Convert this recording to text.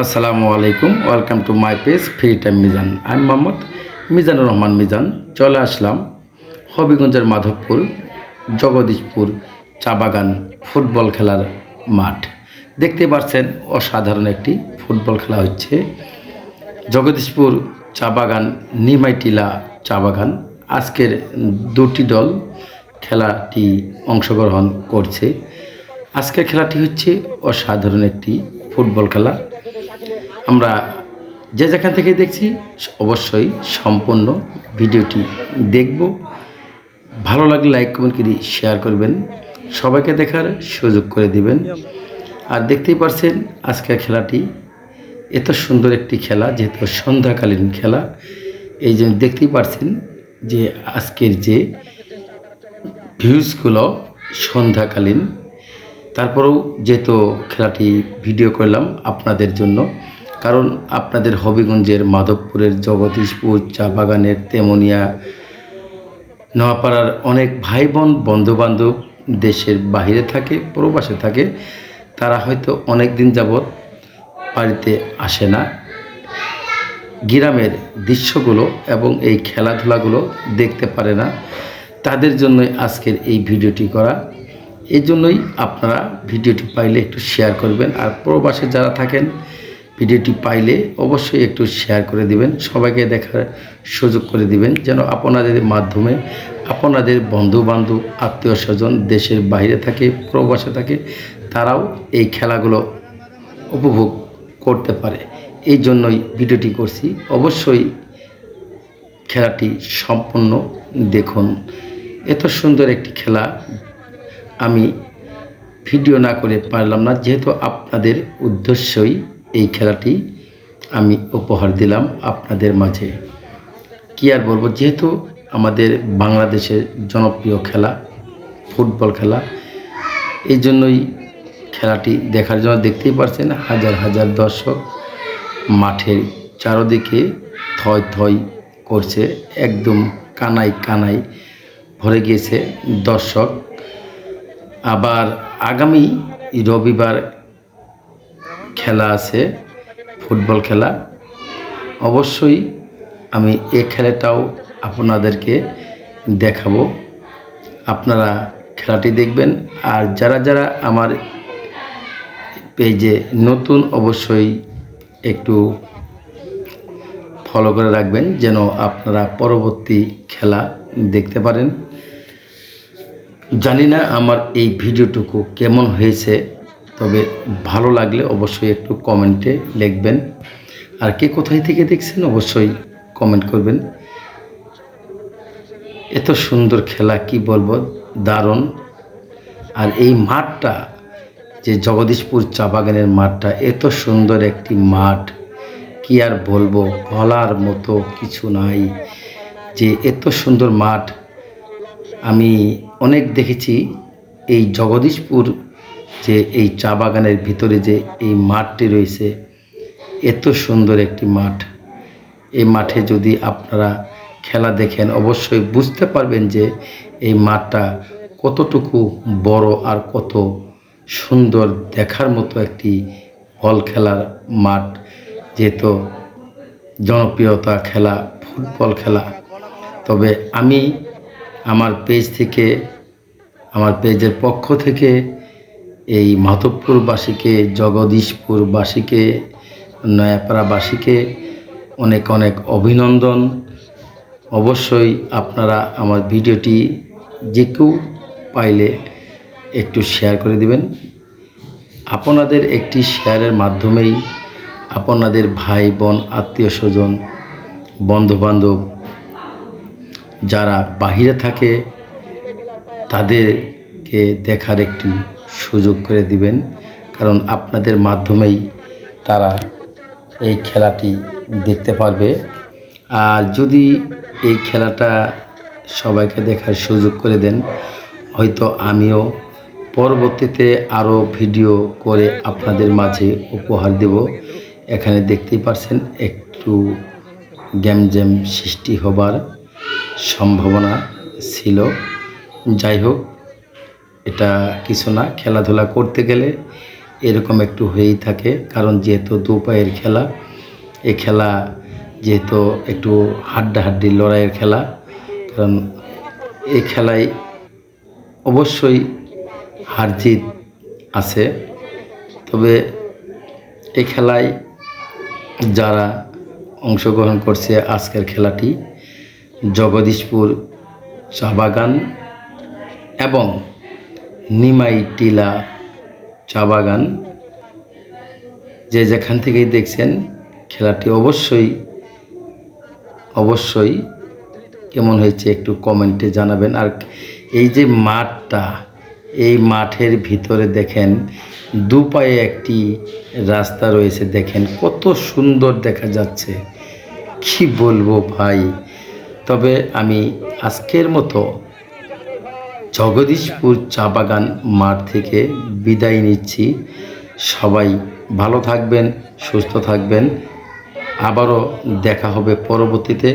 আসসালামু আলাইকুম welcome to my page free time Mizan আমি মোহাম্মদ মিজানুর রহমান মিজান চলে আসলাম হবিগঞ্জের মাধবপুর, জগদীশপুর চা বাগান ফুটবল খেলার মাঠ। দেখতে পাচ্ছেন অসাধারণ একটি ফুটবল খেলা হচ্ছে। জগদীশপুর চা বাগান, নিমাইটিলা চা বাগান। আজকের দুটি দল খেলাটি অংশগ্রহণ করছে। আজকের খেলাটি হচ্ছে অসাধারণ একটি ফুটবল খেলা আমরা যে যেখান থেকে দেখছি, অবশ্যই সম্পূর্ণ ভিডিওটি দেখব। ভালো লাগলে লাইক কমেন্ট করে শেয়ার করবেন। সবাইকে দেখার সুযোগ করে দিবেন। আর দেখতেই পারছেন, আজকের খেলাটি এত সুন্দর একটি খেলা, যেহেতু সন্ধ্যাকালীন খেলা। এই জন্য দেখতেই পারছেন যে আজকের যে ভিউজগুলো সন্ধ্যাকালীন তারপরেও যেহেতু খেলাটি ভিডিও করলাম আপনাদের জন্য, কারণ আপনাদের হবিগঞ্জের মাধবপুরের জগদীশপুর চা বাগানের তেমনিয়া নোয়াপাড়ার অনেক ভাই বোন বন্ধুবান্ধব দেশের বাহিরে থাকে, প্রবাসে থাকে, তারা হয়তো অনেক দিন যাবৎ বাড়িতে আসে না। গ্রামের দৃশ্যগুলো এবং এই খেলাধুলাগুলো দেখতে পারে না। তাদের জন্যই আজকের এই ভিডিওটি করা। এই জন্যই আপনারা ভিডিওটি পাইলে একটু শেয়ার করবেন। আর প্রবাসে যারা থাকেন, ভিডিওটি পাইলে অবশ্যই একটু শেয়ার করে দিবেন। সবাইকে দেখার সুযোগ করে দিবেন, যেন আপনাদের মাধ্যমে আপনাদের বন্ধু বান্ধব আত্মীয় স্বজন দেশের বাইরে থাকে, প্রবাসে থাকে, তারাও এই খেলাগুলো উপভোগ করতে পারে। এই জন্যই ভিডিওটি করছি। অবশ্যই খেলাটি সম্পূর্ণ দেখুন। এত সুন্দর একটি খেলা আমি ভিডিও না করে পারলাম না, যেহেতু আপনাদের উদ্দেশ্যই এই খেলাটি আমি উপহার দিলাম আপনাদের মাঝে। কি আর বলব, যেহেতু আমাদের বাংলাদেশের জনপ্রিয় খেলা, ফুটবল খেলা, এই জন্যই খেলাটি দেখার জন্য দেখতেই পারছেন হাজার হাজার দর্শক মাঠের চারদিকে থয় থয় করছে, একদম কানাই কানাই ভরে গিয়েছে দর্শক। আবার আগামী রবিবার খেলা আছে, ফুটবল খেলা। অবশ্যই আমি এ খেলাটাও আপনাদেরকে দেখাবো। আপনারা খেলাটি দেখবেন। আর যারা যারা আমার পেজে নতুন, অবশ্যই একটু ফলো করে রাখবেন, যেন আপনারা পরবর্তী খেলা দেখতে পারেন। জানি না আমার এই ভিডিওটুকু কেমন হয়েছে, তবে ভালো লাগলে অবশ্যই একটু কমেন্টে লিখবেন। আর কে কোথায় থেকে দেখছেন অবশ্যই কমেন্ট করবেন। এত সুন্দর খেলা, কি বলব, দারুণ। আর এই মাঠটা, যে জগদীশপুর চা বাগানের মাঠটা, এত সুন্দর একটি মাঠ। কি আর বলব বলার মতো কিছু নাই। যে এত সুন্দর মাঠ, আমি অনেক দেখেছি এই জগদীশপুর যে এই চা বাগানের ভিতরে যে এই মাঠটি রয়েছে, এত সুন্দর একটি মাঠ। এই মাঠে যদি আপনারা খেলা দেখেন, অবশ্যই বুঝতে পারবেন যে এই মাঠটা কতটুকু বড় আর কত সুন্দর দেখার মতো একটি বল খেলার মাঠ, যেহেতু জনপ্রিয়তা খেলা, ফুটবল খেলা। তবে আমি আমার পেজ থেকে, আমার পেজের পক্ষ থেকে এই মাধবপুরবাসীকে, জগদীশপুরবাসীকে, নয়াপাড়াবাসীকে অনেক অনেক অভিনন্দন। অবশ্যই আপনারা আমার ভিডিওটি যে কেউ পাইলে একটু শেয়ার করে দিবেন। আপনাদের একটি শেয়ারের মাধ্যমেই আপনাদের ভাই, বোন আত্মীয় স্বজন বন্ধুবান্ধব যারা বাহিরে থাকে, তাদেরকে দেখার একটি সুযোগ করে দিবেন। কারণ আপনাদের মাধ্যমেই তারা এই খেলাটি দেখতে পারবে। আর যদি এই খেলাটা সবাইকে দেখার সুযোগ করে দেন, হয়তো আমিও পরবর্তীতে আরও ভিডিও করে আপনাদের মাঝে উপহার দেব। এখানে দেখতেই পারছেন, একটু গ্যাম জ্যাম সৃষ্টি হবার সম্ভাবনা ছিল। যাই হোক এটা কিছু না, খেলাধুলা করতে গেলে এরকম একটু হয়েই থাকে। কারণ যেহেতু দু পায়ের খেলা এই খেলা যেহেতু একটু হাড্ডাহাড্ডি লড়াইয়ের খেলা, কারণ এই খেলায় অবশ্যই হার জিত আছে। তবে এই খেলায় যারা অংশগ্রহণ করছে আজকের খেলাটি জগদীশপুর চা বাগান এবং নিমাই টিলা চা বাগান যে যেখান থেকেই দেখছেন খেলাটি অবশ্যই অবশ্যই কেমন হয়েছে একটু কমেন্টে জানাবেন। আর এই যে মাঠটা, এই মাঠের ভিতরে দেখেন, দুপায়ে একটি রাস্তা রয়েছে, দেখেন কত সুন্দর দেখা যাচ্ছে। কি বলব ভাই? তবে আমি আজকের মতো জগদীশপুর চা বাগান মাঠ থেকে বিদায় নিচ্ছি। সবাই ভালো থাকবেন, সুস্থ থাকবেন। আবারও দেখা হবে পরবর্তীতে।